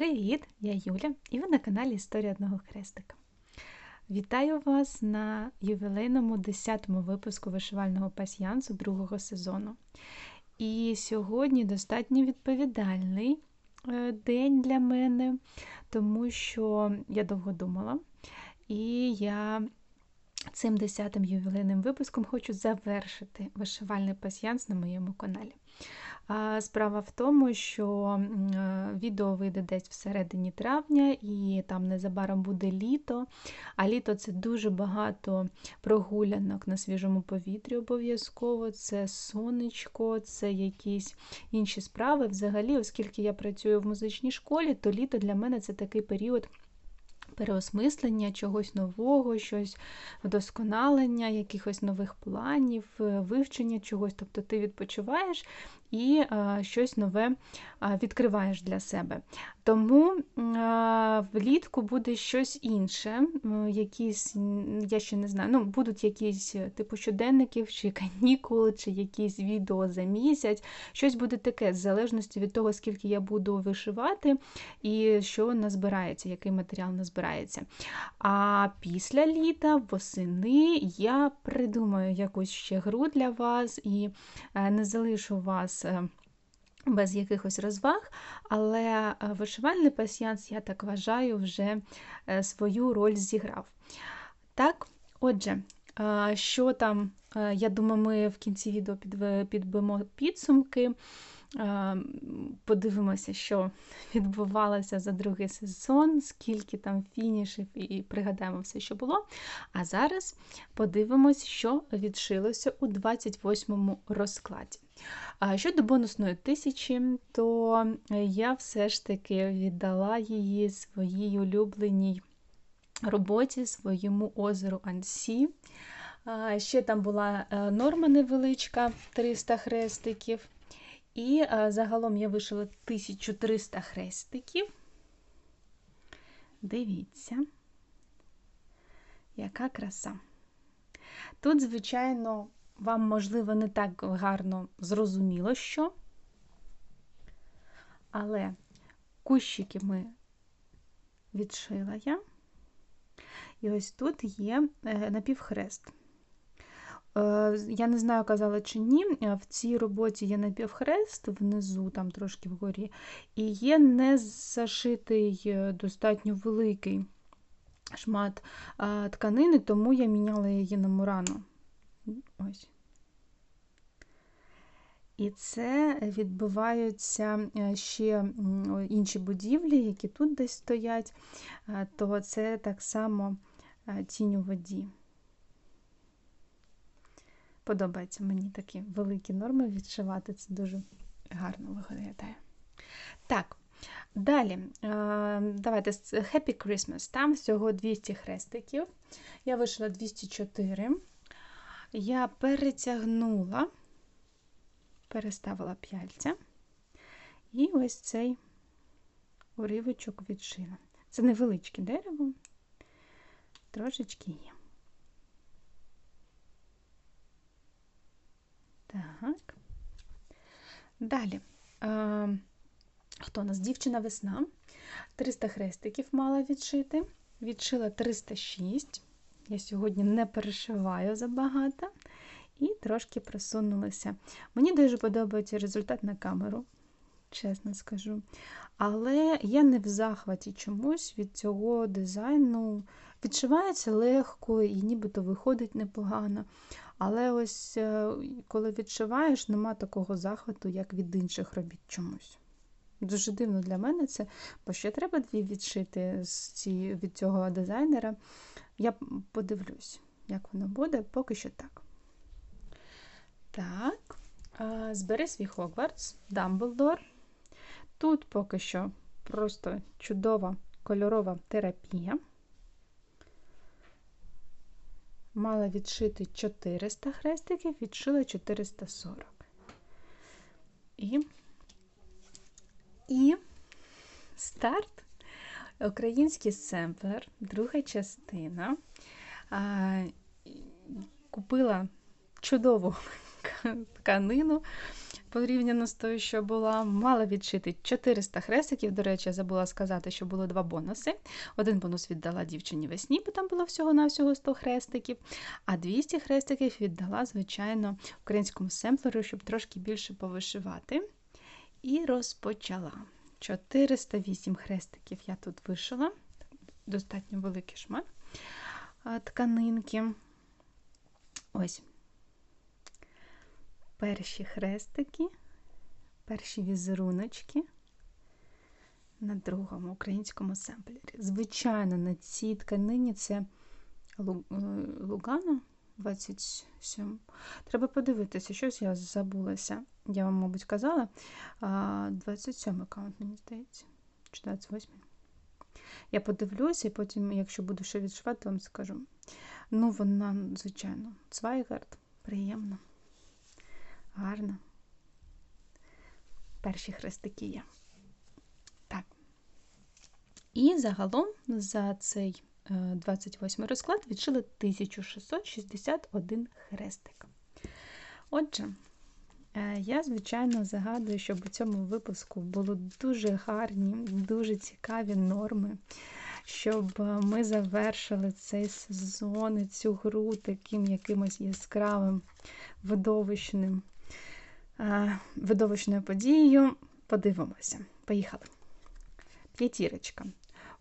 Привіт! Я Юля і ви на каналі Історія одного хрестика. Вітаю вас на ювілейному 10-му випуску вишивального пасьянсу другого сезону. І сьогодні достатньо відповідальний е, день для мене, тому що я довго думала, і я цим 10-м ювілейним випуском хочу завершити вишивальний пасьянс на моєму каналі. Справа в тому, що е, відео вийде десь всередині травня, і там незабаром буде літо. А літо це дуже багато прогулянок на свіжому повітрі обов'язково. Це сонечко, це якісь інші справи. Взагалі, оскільки я працюю в музичній школі, то літо для мене це такий період переосмислення чогось нового, щось вдосконалення, якихось нових планів, е, вивчення чогось. Тобто ти відпочиваєш і щось нове відкриваєш для себе. Тому влітку буде щось інше, якісь, я ще не знаю, ну, будуть якісь е, типу щоденників, чи канікули, чи якісь відео за місяць. Щось буде таке, в залежності від того, скільки я буду вишивати і що назбирається, який матеріал назбирається. А після літа, восени, я придумаю якусь ще гру для вас і е, не залишу вас. Е, без якихось розваг, але е, вишивальний пасіянс, я так вважаю, вже свою роль зіграв. Так, отже, що там, я думаю, ми в кінці відео підбимо підсумки. Подивимося, що відбувалося за другий сезон, скільки там фінішів, і пригадаємо все, що було. А зараз подивимось, що відшилося у 28-му розкладі. Щодо бонусної тисячі, то я все ж таки віддала її своїй улюбленій роботі, своєму озеру Ансі. Ще там була е, норма невеличка 300 хрестиків. І загалом я вишила 1300 хрестиків. Дивіться, яка краса. Тут, звичайно, вам, можливо, не так гарно зрозуміло, що, але кущики ми відшила я. І ось тут є е, напівхрест. Е, я не знаю, казала чи ні, в цій роботі є напівхрест внизу, там трошки вгорі, і є не зашитий е, достатньо великий шмат тканини, тому я міняла її на мурану. Ось. І це відбуваються е, ще інші будівлі, які тут десь стоять, е, то це так само е, тінь у воді. Подобається мені такі великі норми відшивати, це дуже гарно виглядає. Так, далі, давайте Happy Christmas. Там всього 200 хрестиків. Я вийшла 204 я перетягнула, переставила п'яльця, і ось цей уривочок відшила. Це невеличке дерево, трошечки є. Так. Далі. А, Хто у нас? Дівчина весна. 300 хрестиків мала відшити. Відшила 306. Я сьогодні не перешиваю забагато і трошки просунулася. Мені дуже подобається результат на камеру, чесно скажу. Але я не в захваті чомусь від цього дизайну. Відшивається легко і нібито виходить непогано. Але ось е, коли відшиваєш, нема такого захвату, як від інших робіт чомусь. Дуже дивно для мене це, бо ще треба дві відшити від цього дизайнера. Я подивлюсь, як воно буде, поки що так. Так, збери свій Хогвартс, Дамблдор. Тут поки що просто чудова кольорова терапія. Мала відшити 400 хрестиків, відшила 440. І, І старт Український семплер, друга частина. Купила чудову тканину. Порівняно з тою, що була. Мала відшити 400 хрестиків. До речі, я забула сказати, що було два бонуси. Один бонус віддала дівчині весні, бо там було всього-навсього 100 хрестиків, а 200 хрестиків віддала, звичайно, українському семплеру, щоб трошки більше повишивати. І розпочала. 408 хрестиків я тут вишила, достатньо великий шмат тканинки. Ось перші хрестики, перші візеруночки на другому українському семплері. Звичайно, на цій тканині це е, Лугано 27. Треба подивитися, щось я забулася. Я вам, мабуть, казала. 27 аккаунт, мені здається. Чи 28. Я подивлюся, і потім, якщо буду ще відшивати, вам скажу. Ну, вона, звичайно, Цвайгард, приємно, гарно. Перші хрестики є. Так. І загалом за цей 28 розклад відшили 1661 хрестик. Отже, е, я, звичайно, загадую, щоб у цьому випуску були дуже гарні, дуже цікаві норми, щоб ми завершили цей сезон цю гру таким якимось яскравим, видовищним, е, видовищною подією. Подивимося. Поїхали. П'ятірочка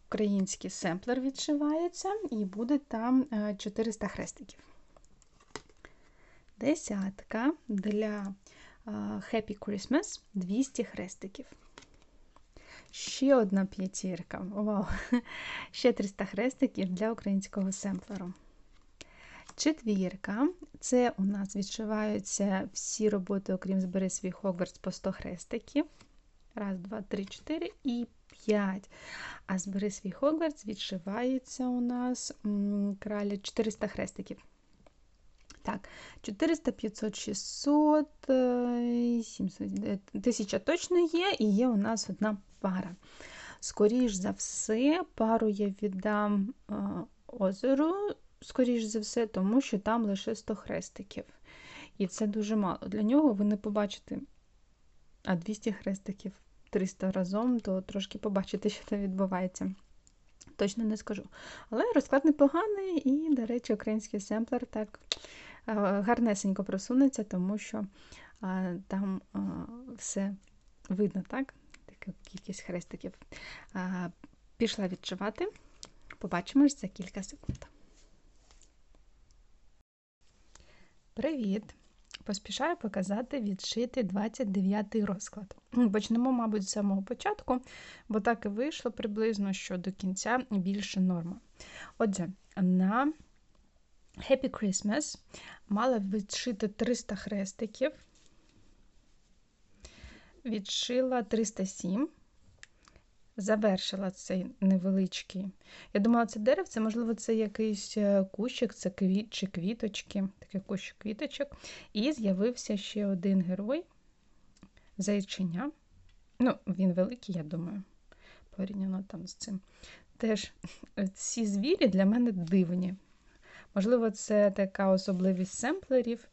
український семплер відшивається, і буде там 400 е, хрестиків. Десятка для е, Happy Christmas 200 хрестиків. Ще одна п'ятірка. Вау! Ще 300 хрестиків для українського семплеру. Четвірка це у нас відшиваються всі роботи, окрім збери свій Хогвартс по 100 хрестиків. Раз, два, три, чотири і 5. А збери свій Хогвартс відшивається у нас кралі 400 хрестиків. Так, 400, 500, 600, 700, 1000 точно є, і є у нас одна пара. Скоріш за все, пару я віддам е, озеру, скоріш за все, тому що там лише 100 хрестиків. І це дуже мало. Для нього ви не побачите, а 200 хрестиків 300 разом, то трошки побачите, що там відбувається. Точно не скажу. Але розклад непоганий, і, до речі, український семплер так гарнесенько просунеться, тому що а, там а, все видно, так? Така кількість хрестиків. А, Пішла відчувати. Побачимось за кілька секунд. Привіт! Поспішаю показати відшити 29-й розклад. Почнемо, мабуть, з самого початку, бо так і вийшло приблизно, що до кінця більше норма. Отже, на Happy Christmas мала відшити 300 хрестиків, відшила 307 завершила цей невеличкий. Я думала, це деревце, можливо, це якийсь е, кущик, це квіт чи квіточки, такий кущик квіточок. І з'явився ще один герой зайчиня. Ну, він великий, я думаю, порівняно там з цим. Теж ці звірі для мене дивні. Можливо, це така особливість семплерів.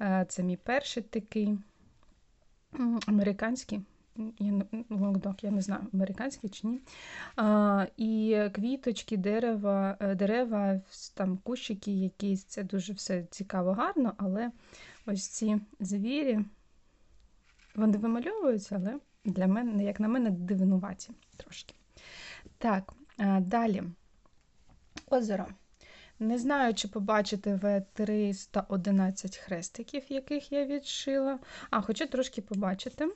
Е, це мій перший такий американський лонгдог, я не знаю, американський чи ні. А, І квіточки, дерева, е, дерева, там кущики якісь, це дуже все цікаво, гарно, але ось ці звірі, вони вимальовуються, але для мене, як на мене, дивнуваті трошки. Так, далі озеро. Не знаю, чи побачите ви 311 хрестиків, яких я відшила. А, хоча трошки побачите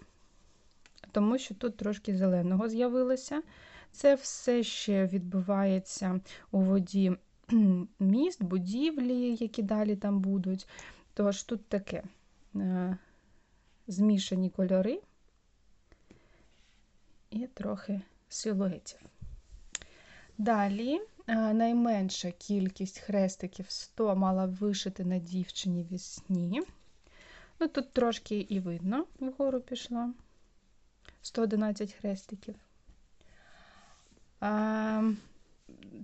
тому що тут трошки зеленого з'явилося. Це все ще відбувається у воді міст, будівлі, які далі там будуть. Тож тут таке е, змішані кольори і трохи силуетів. Далі е, найменша кількість хрестиків 100 мала вишити на дівчині вісні. Ну, Тут трошки і видно, вгору пішла. 111 хрестиків.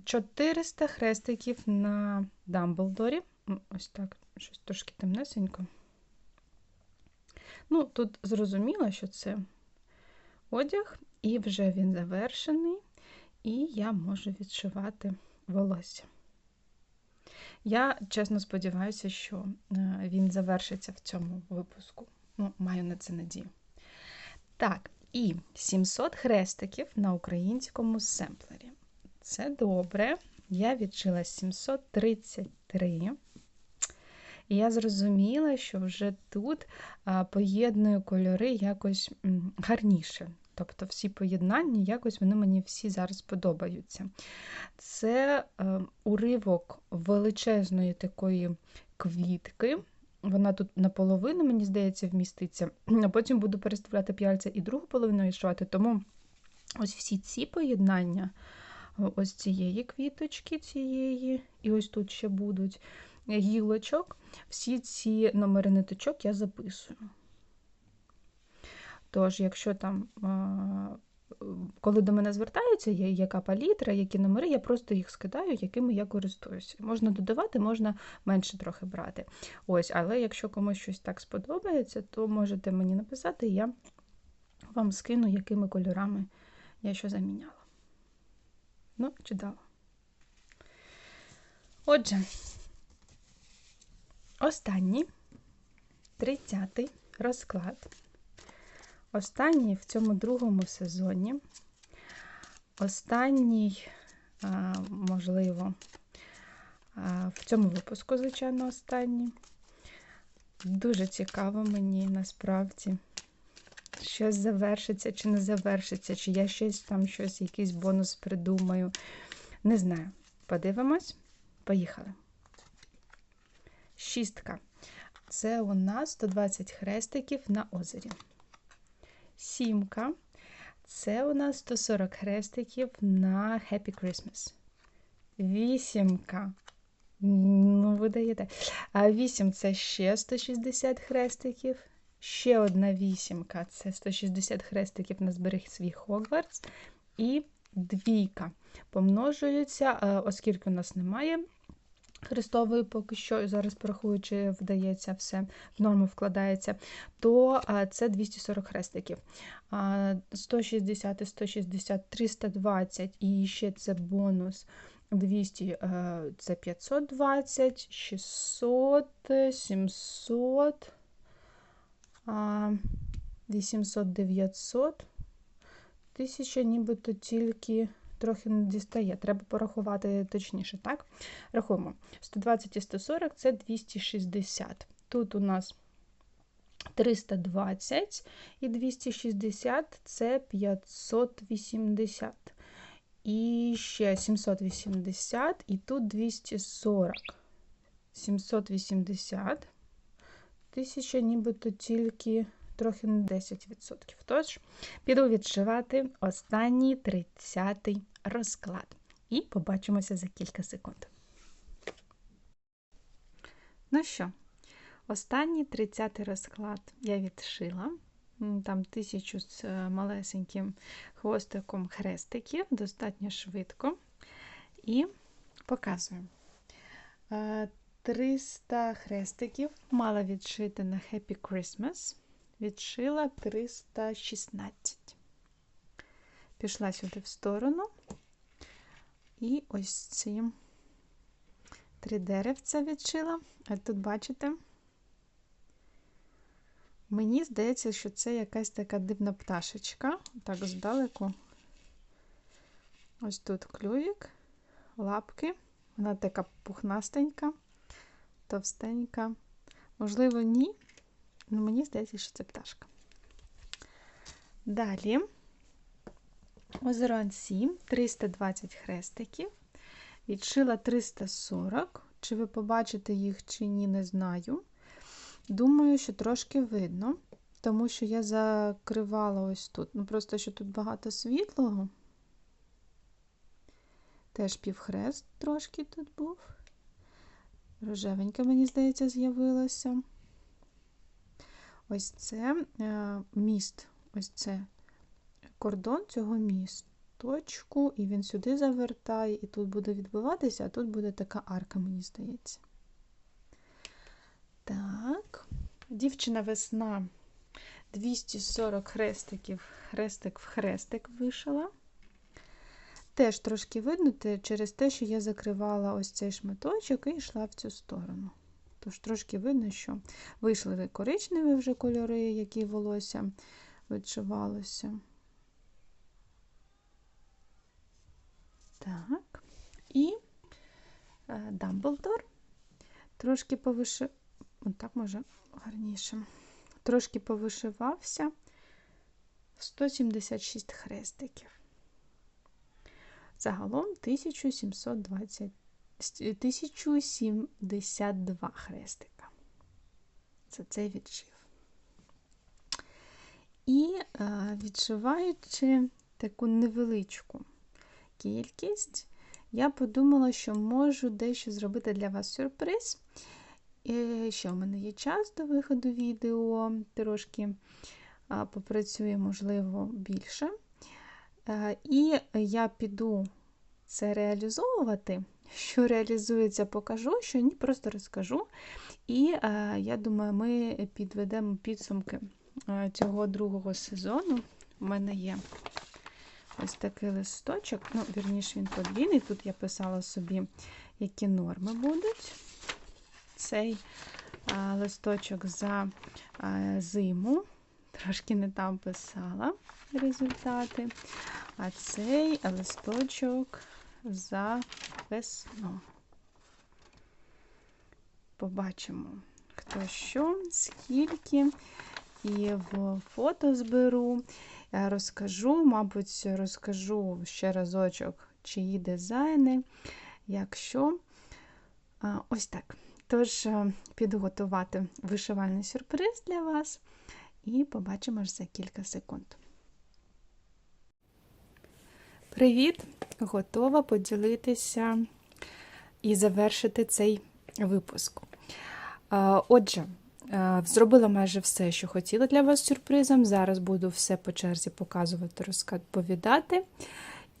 400 хрестиків на Дамблдорі. Ось так, щось трошки темнесенько. Ну, тут зрозуміло, що це одяг, і вже він завершений, і я можу відшивати волосся. Я чесно сподіваюся, що е, він завершиться в цьому випуску. Ну, маю на це надію. Так, і 700 хрестиків на українському семплері. Це добре. Я відшила 733. І я зрозуміла, що вже тут поєдную кольори якось гарніше. Тобто всі поєднання, якось вони мені всі зараз подобаються. Це е, уривок величезної такої квітки. Вона тут наполовину, мені здається, вміститься, а потім буду переставляти п'яльця і другу половину відшивати. Тому ось всі ці поєднання, ось цієї квіточки, цієї, і ось тут ще будуть гілочок, всі ці номери ниточок я записую. Тож, якщо там, коли до мене звертаються, яка палітра, які номери, я просто їх скидаю, якими я користуюся. Можна додавати, можна менше трохи брати. Ось, Але якщо комусь щось так сподобається, то можете мені написати, я вам скину, якими кольорами я що заміняла. Ну, чудово. Отже, останній 30-й розклад. Останній в цьому другому сезоні. Останній, можливо, в цьому випуску, звичайно, останній. Дуже цікаво мені насправді. Щось завершиться чи не завершиться, чи я щось там щось, якийсь бонус придумаю. Не знаю. Подивимось. Поїхали. Шістка. Це у нас 120 хрестиків на озері. Сімка. Це у нас 140 хрестиків на Happy Christmas. Вісімка. Ну, ви даєте. А вісім це ще 160 хрестиків. Ще одна вісімка це 160 хрестиків на зберіг свій Хогвартс. І двійка. Помножуються, е, оскільки у нас немає Христової поки що, зараз порахую, чи вдається все, в норму вкладається, то це 240 хрестиків. 160, 160, 320 і ще це бонус 200 е, це 520, 600, 700, 800, 900, 1000 нібито тільки трохи не дістає. Треба порахувати точніше, так? Рахуємо. 120 і 140 це 260. Тут у нас 320 і 260 це 580. І ще 780, і тут 240. 780. Тисяча нібито тільки трохи не 10%. Тож, піду відшивати останній 30-й розклад. І побачимося за кілька секунд. Ну що, останній 30-й розклад я відшила. Там тисячу з е, малесеньким хвостиком хрестиків, достатньо швидко. І показую. 300 е, хрестиків мала відшити на Happy Christmas відшила 316. Пішла сюди в сторону, і ось ці три деревця відшила. А тут, бачите, мені здається, що це якась така дивна пташечка. Так, здалеку. Ось тут клювік, лапки. Вона така пухнастенька, товстенька. Можливо, ні, Ну, Мені здається, що це пташка. Далі озеро Ансі, 320 хрестиків. Відшила 340. Чи ви побачите їх, чи ні, не знаю. Думаю, що трошки видно, тому що я закривала ось тут. Ну, просто що тут багато світлого. Теж півхрест трошки тут був. Рожевенька, мені здається, з'явилася. Ось це е, міст, ось це кордон цього місточку, і він сюди завертає, і тут буде відбиватися, а тут буде така арка, мені здається. Так, дівчина весна 240 хрестиків, хрестик в хрестик вишила. Теж трошки видно через те, що я закривала ось цей шматочок і йшла в цю сторону. Тож трошки видно, що вийшли коричневі вже кольори, які волосся відшивалося. Так. І е, Дамблдор. Трошки повишив. Так може гарніше. Трошки повишивався. 176 хрестиків. Загалом 1720, 1072 хрестика. Це цей відшив. І е, відшиваючи таку невеличку кількість, я подумала, що можу дещо зробити для вас сюрприз. І ще в мене є час до виходу відео, трошки а, попрацюю, можливо, більше. Е, І я піду це реалізовувати. Що реалізується, покажу, що ні, просто розкажу. І е, я думаю, ми підведемо підсумки е, цього другого сезону. У мене є ось такий листочок. Ну, вірніше, він подвійний. Тут я писала собі, які норми будуть. Цей а, листочок за зиму. Трошки не там писала результати. А цей листочок за весну. Побачимо, хто що, скільки. І в фото зберу. Я розкажу, мабуть, розкажу ще разочок, чиї дизайни, якщо. Ось так. Тож, е, піду готувати вишивальний сюрприз для вас і побачимо ж за кілька секунд. Привіт! Готова поділитися і завершити цей випуск. Отже, е, зробила майже все, що хотіла для вас сюрпризом. Зараз буду все по черзі показувати, розповідати.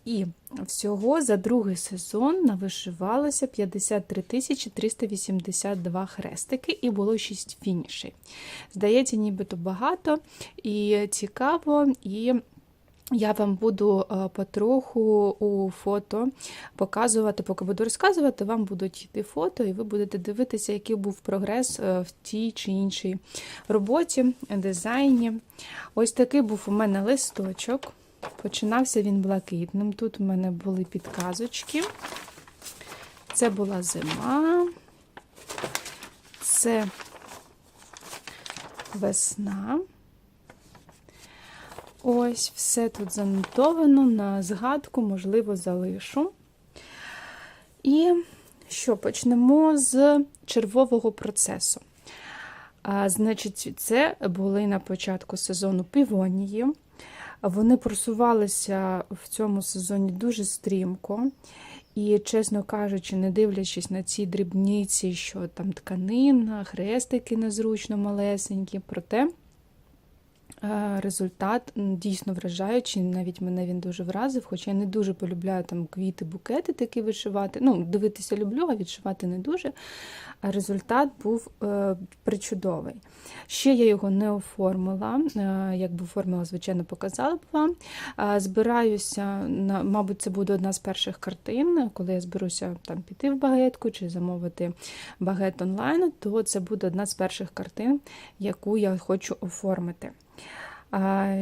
І всього за другий сезон навишивалося 53 382 хрестики, і було 6 фінішей. Здається, нібито багато і цікаво, і я вам буду е, потроху у фото показувати, поки буду розказувати, вам будуть йти фото, і ви будете дивитися, який був прогрес е, в тій чи іншій роботі, дизайні. Ось такий був у мене листочок. Починався він блакитним. Тут у мене були підказочки. Це була зима, це весна. Ось, все тут занотовано на згадку, можливо, залишу. І що, почнемо з червового процесу. А, Значить, це були на початку сезону півонії. Вони просувалися в цьому сезоні дуже стрімко. І, чесно кажучи, не дивлячись на ці дрібниці, що там тканина, хрестики незручно малесенькі, проте результат дійсно вражаючий. Навіть мене він дуже вразив, хоча я не дуже полюбляю там квіти, букети такі вишивати. Ну, дивитися люблю, а відшивати не дуже. А результат був е, причудовий. Ще я його не оформила, е, якби оформила, звичайно, показала б вам. Е, збираюся, на, мабуть, це буде одна з перших картин, коли я зберуся там піти в багетку чи замовити багет онлайн, то це буде одна з перших картин, яку я хочу оформити.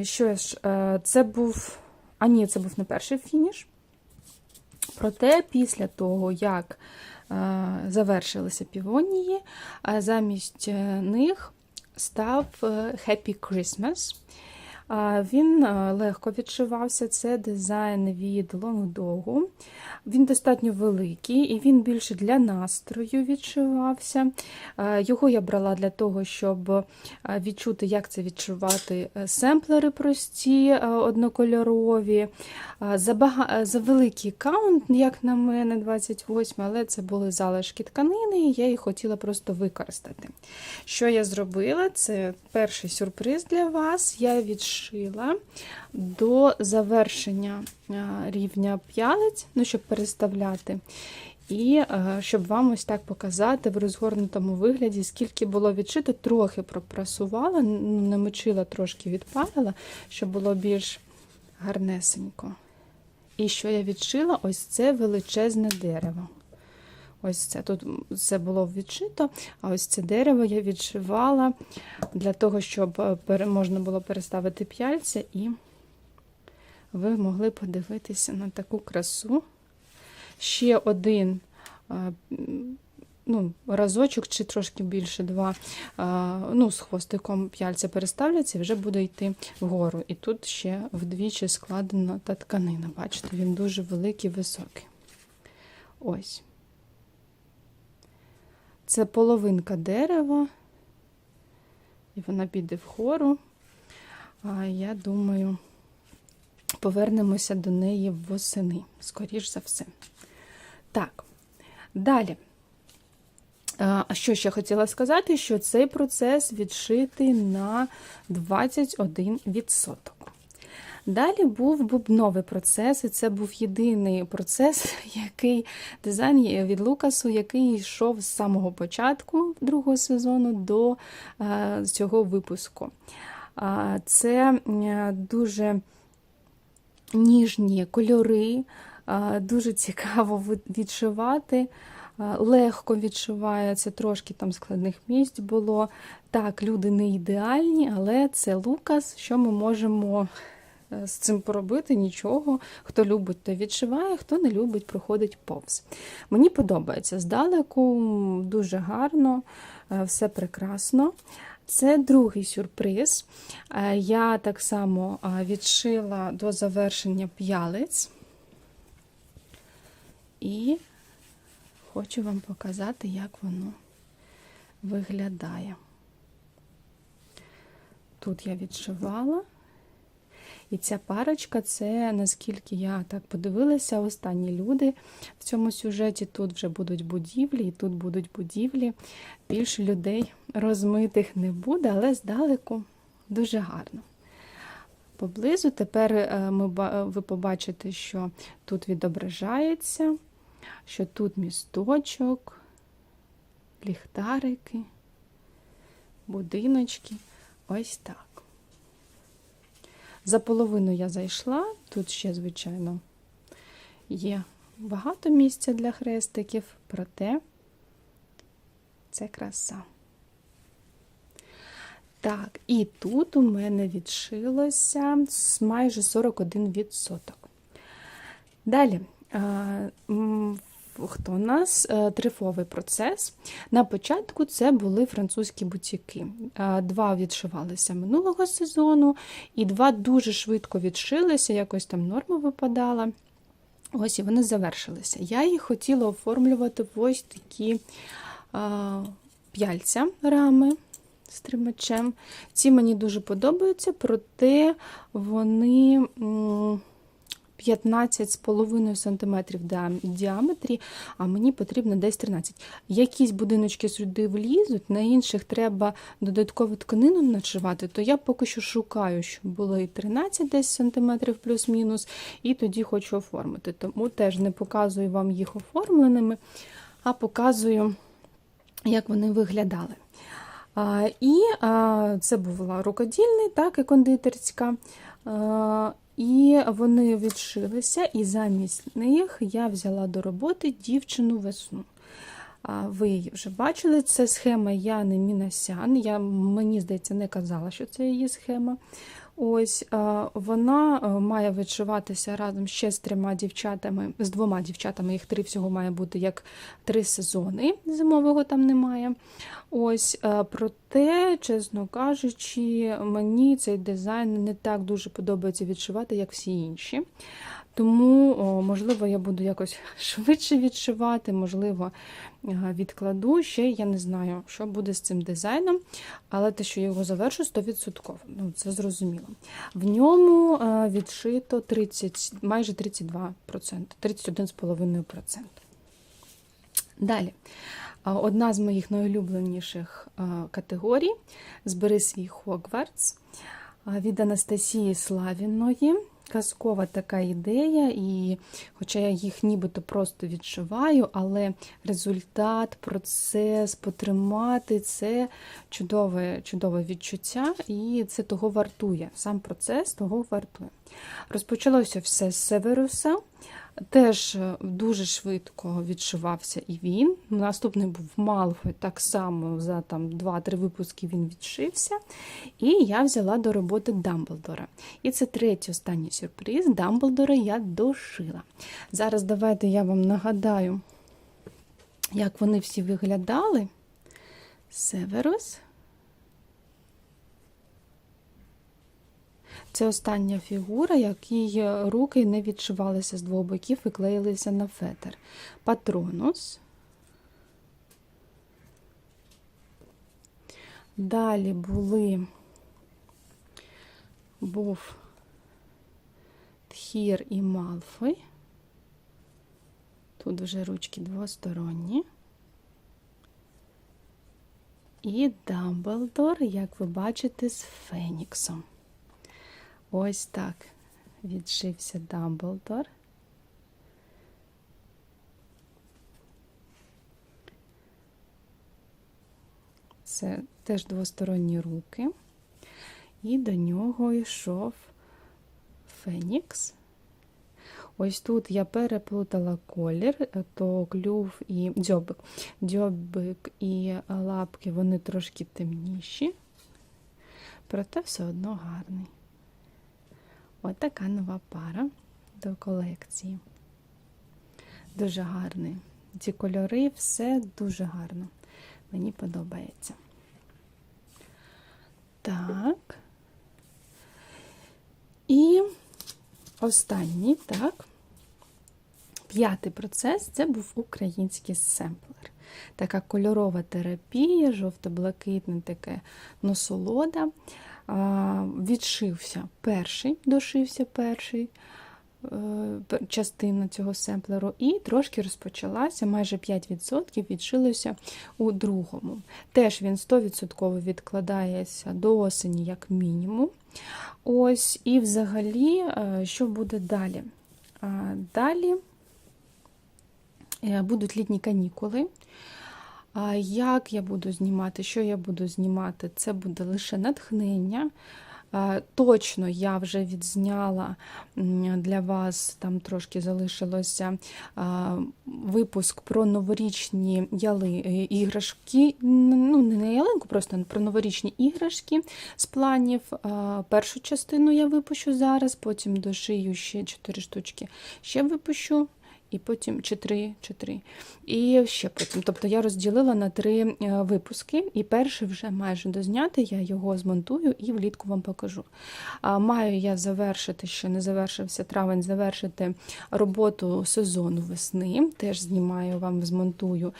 Що ж, е, це був. А ні, це був не перший фініш. Проте, після того, як е, завершилися півонії, е, замість них став Happy Christmas. Він легко відшивався, це дизайн від Longdog. Він достатньо великий і він більше для настрою відшивався. Його я брала для того, щоб відчути, як це відшивати е, семплери прості, е, однокольорові. Е, За, бага... е, за великий каунт, як на мене, 28, але це були залишки тканини, і я їх хотіла просто використати. Що я зробила? Це перший сюрприз для вас. Я відшила до завершення е, рівня п'ялиць, ну, щоб переставляти. І е, щоб вам ось так показати в розгорнутому вигляді, скільки було відшито, трохи пропрасувала, ну, намочила, трошки відпалила, щоб було більш гарнесенько. І що я відшила? Ось це величезне дерево. Ось це тут це було відшито, а ось це дерево я відшивала для того, щоб е, можна було переставити п'яльця, і ви могли подивитися на таку красу. Ще один е, ну, разочок, чи трошки більше два, е, ну, з хвостиком п'яльця переставляться і вже буде йти вгору. І тут ще вдвічі складена та тканина. Бачите, він дуже великий, високий. Ось. Це половинка дерева, і вона піде вгору. А я думаю, повернемося до неї восени, скоріш за все. Так, далі. Що ще хотіла сказати, що цей процес відшитий на 21%. Далі був бубновий процес, і це був єдиний процес, який дизайн від Лукасу, який йшов з самого початку другого сезону до е, цього випуску. Це е, дуже ніжні кольори, дуже цікаво відшивати. Легко відшивається, трошки там складних місць було. Так, люди не ідеальні, але це Лукас. Що ми можемо з цим поробити? Нічого. Хто любить, той відшиває, хто не любить, проходить повз. Мені подобається здалеку, дуже гарно, е, все прекрасно. Це другий сюрприз. Е, Я так само е, відшила до завершення п'ялиць. І хочу вам показати, як воно виглядає. Тут я відшивала. І ця парочка це, наскільки я так подивилася, останні люди в цьому сюжеті. Тут вже будуть будівлі, і тут будуть будівлі. Більше людей розмитих не буде, але здалеку дуже гарно. Поблизу тепер е, ми, ви побачите, що тут відображається, що тут місточок, ліхтарики, будиночки. Ось так. За половину я зайшла. Тут ще, звичайно, є багато місця для хрестиків, проте це краса. Так, і тут у мене відшилося майже 41%. Далі, хто у нас? Е, Трифовий процес. На початку це були французькі бутіки. Два відшивалися минулого сезону, і два дуже швидко відшилися, якось там норма випадала. Ось і вони завершилися. Я їх хотіла оформлювати в ось такі а, п'яльця рами з тримачем. Ці мені дуже подобаються, проте вони м, 15,5 см в діаметрі, а мені потрібно десь 13 Якісь будиночки сюди влізуть, на інших треба додаткову тканину нашивати, то я поки що шукаю, щоб було і 13 десь сантиметрів плюс-мінус, і тоді хочу оформити. Тому теж не показую вам їх оформленими, а показую, як вони виглядали. А, І а, це була рукодільний, так, і кондитерська. А, І вони відшилися, і замість них я взяла до роботи дівчину весну. Ви її вже бачили, це схема Яни Мінасян. Я, мені здається, не казала, що це її схема. Ось вона має відшиватися разом ще з трьома дівчатами, з двома дівчатами, їх три всього має бути як три сезони. Зимового там немає. Ось, е, проте, чесно кажучи, мені цей дизайн не так дуже подобається відшивати, як всі інші. Тому, можливо, я буду якось швидше відшивати, можливо, е, відкладу ще. Я не знаю, що буде з цим дизайном, але те, що я його завершу, 100%. Ну, це зрозуміло. В ньому е, відшито 30, майже 32%, 31,5%. Далі. Одна з моїх найулюбленіших категорій Збери свій Хогвартс від Анастасії Славіної. Казкова така ідея, і хоча я їх нібито просто відшиваю, але результат, процес, потримати це чудове, чудове відчуття, і це того вартує. Сам процес того вартує. Розпочалося все з Северуса. Теж е, дуже швидко відшивався і він. Наступний був Малфой, так само за там 2-3 випуски він відшився. І я взяла до роботи Дамблдора. І це третій останній сюрприз. Дамблдора я дошила. Зараз давайте я вам нагадаю, як вони всі виглядали. Северус. Це остання фігура, якій руки не відшивалися з двох боків і клеїлися на фетр. Патронус. Далі були був Тхір і Малфой. Тут вже ручки двосторонні. І Дамблдор, як ви бачите, з Феніксом. Ось так відшився Дамблдор. Це теж двосторонні руки. І до нього йшов Фенікс. Ось тут я переплутала колір, то клюв і дзьобик. Дзьобик і лапки вони трошки темніші, проте все одно гарний. Ось така нова пара до колекції. Дуже гарний. Ці кольори, все дуже гарно. Мені подобається. Так. І останній, так, п'ятий процес це був український семплер. Така кольорова терапія, жовто-блакитне таке насолода. Відшився перший, дошився перший е, частина цього семплеру, і трошки розпочалася, майже 5% відшилося у другому. Теж він 100% відкладається до осені, як мінімум. Ось, І взагалі, е, що буде далі? Далі е, будуть літні канікули. Як я буду знімати, що я буду знімати, це буде лише натхнення. Точно я вже відзняла для вас, там трошки залишилося випуск про новорічні яли е, іграшки. Ну, не ялинку, просто про новорічні іграшки з планів. Першу частину я випущу зараз, потім дошию ще 4 штучки. Ще випущу і потім чи три, чи три. І ще потім. Тобто я розділила на три е, випуски, і перший вже майже дознятий, я його змонтую і влітку вам покажу. Маю я завершити, ще не завершився травень, завершити роботу сезону весни. Теж знімаю вам, змонтую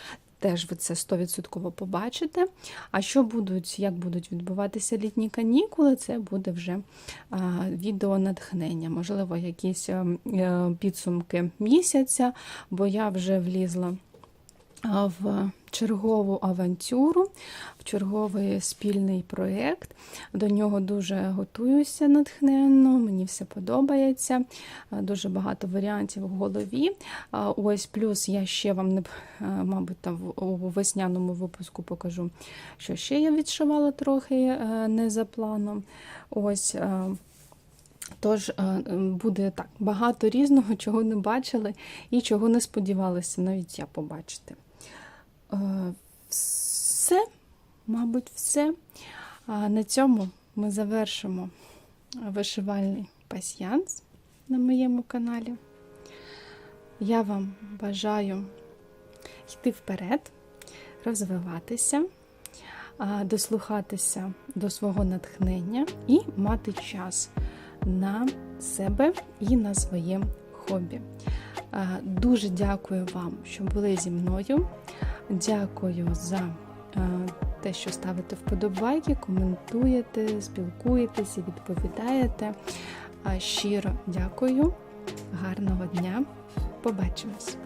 Теж ви це 100% побачите. А що будуть, як будуть відбуватися літні канікули, це буде вже відео натхнення, можливо, якісь ем, е, підсумки місяця, бо я вже влізла в чергову авантюру, в черговий спільний проєкт. До нього дуже готуюся натхненно, мені все подобається. Дуже багато варіантів в голові. Ось плюс я ще вам не мабуть, там у весняному випуску покажу, що ще я відшивала трохи е, не за планом. Ось. Е, тож буде так багато різного, чого не бачили і чого не сподівалися навіть я побачити. Е, все, мабуть, все. А на цьому ми завершимо вишивальний пасьянс на моєму каналі. Я вам бажаю йти вперед, розвиватися, дослухатися до свого натхнення і мати час на себе і на своє хобі. Дуже дякую вам, що були зі мною. Дякую за е, те, що ставите вподобайки, коментуєте, спілкуєтеся, відповідаєте. Щиро дякую, гарного дня. Побачимось!